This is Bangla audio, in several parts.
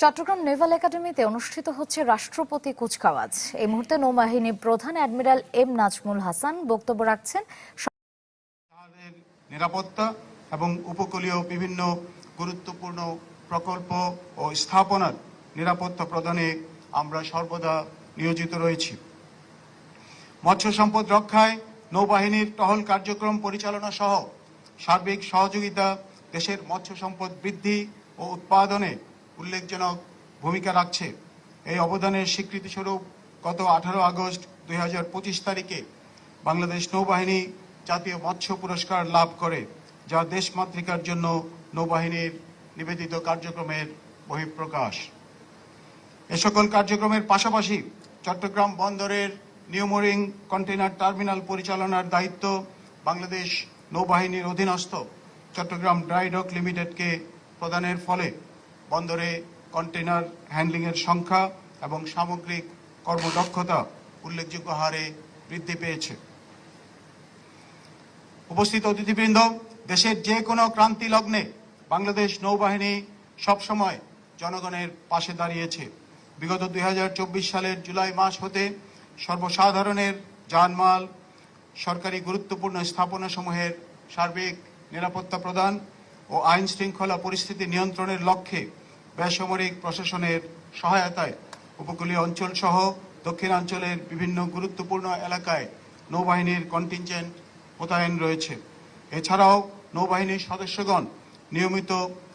চট্টগ্রাম নেভাল একাডেমিতে অনুষ্ঠিত হচ্ছে রাষ্ট্রপতি কুচকাওয়াজ। এই মুহূর্তে নৌবাহিনী প্রধান অ্যাডমিরাল এম নাজমুল হাসান বক্তব্য রাখছেন নিরাপত্তা এবং উপকূলীয় বিভিন্ন গুরুত্বপূর্ণ প্রকল্প ও স্থাপনার নিরাপত্তা প্রদানে আমরা সর্বদা নিয়োজিত রয়েছি। মৎস্য সম্পদ রক্ষায় নৌবাহিনীর টহল কার্যক্রম পরিচালনা সহ সার্বিক সহযোগিতা দেশের মৎস্য সম্পদ বৃদ্ধি ও উৎপাদনে উল্লেখজনক ভূমিকা রাখছে। এই অবদানের স্বীকৃতিস্বরূপ গত আঠারো আগস্ট দুই হাজার পঁচিশ তারিখে বাংলাদেশ নৌবাহিনী জাতীয় মৎস্য পুরস্কার লাভ করে, যা দেশমাতৃকার জন্য নৌবাহিনীর নিবেদিত কার্যক্রমের বহিঃপ্রকাশ। এ সকল কার্যক্রমের পাশাপাশি চট্টগ্রাম বন্দরের নিউমোরিং কন্টেইনার টার্মিনাল পরিচালনার দায়িত্ব বাংলাদেশ নৌবাহিনীর অধীনস্থ চট্টগ্রাম ড্রাই ডক লিমিটেডকে প্রদানের ফলে বন্দরে কন্টেইনার হ্যান্ডলিংয়ের সংখ্যা এবং সামগ্রিক কর্মদক্ষতা উল্লেখযোগ্য হারে বৃদ্ধি পেয়েছে। উপস্থিত অতিথিবৃন্দ, দেশের যে কোনো ক্রান্তি লগ্নে বাংলাদেশ নৌবাহিনী সবসময় জনগণের পাশে দাঁড়িয়েছে। বিগত দুই হাজার চব্বিশ সালের জুলাই মাস হতে সর্বসাধারণের জানমাল, সরকারি গুরুত্বপূর্ণ স্থাপনাসমূহের সার্বিক নিরাপত্তা প্রদান ও আইন শৃঙ্খলা পরিস্থিতি নিয়ন্ত্রণের লক্ষ্যে বেসামরিক প্রশাসনের সহায়তায় উপকূলীয় অঞ্চল সহ দক্ষিণাঞ্চলের বিভিন্ন গুরুত্বপূর্ণ এলাকায় নৌবাহিনীর কন্টিনজেন্ট মোতায়েন রয়েছে। এছাড়াও নৌবাহিনীর সদস্যগণ নিয়মিত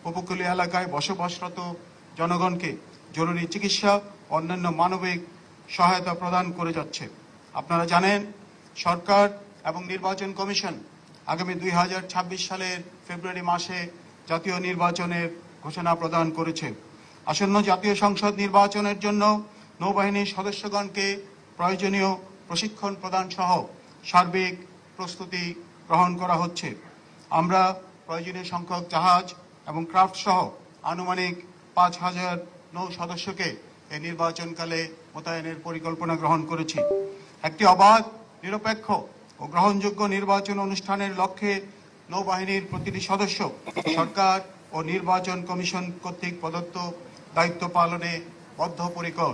উপকূলীয় এলাকায় বসবাসরত জনগণকে জরুরি চিকিৎসা অন্যান্য মানবিক সহায়তা প্রদান করে যাচ্ছে। আপনারা জানেন, সরকার এবং নির্বাচন কমিশন আগামী দুই হাজার ছাব্বিশ সালের ফেব্রুয়ারি মাসে জাতীয় নির্বাচনের ঘোষণা প্রদান করেছে। আসন্ন জাতীয় সংসদ নির্বাচনের জন্য নৌবাহিনীর সদস্যগণকে প্রয়োজনীয় প্রশিক্ষণ প্রদান সহ সার্বিক প্রস্তুতি গ্রহণ করা হচ্ছে। আমরা প্রয়োজনীয় সংখ্যক জাহাজ এবং ক্রাফট সহ আনুমানিক পাঁচ হাজার নৌ সদস্যকে এই নির্বাচনকালে মোতায়েনের পরিকল্পনা গ্রহণ করেছি। একটি অবাধ, নিরপেক্ষ ও গ্রহণযোগ্য নির্বাচন অনুষ্ঠানের লক্ষ্যে নৌবাহিনীর প্রতিটি সদস্য সরকার ও নির্বাচন কমিশন কর্তৃক প্রদত্ত দায়িত্ব পালনে বদ্ধপরিকর।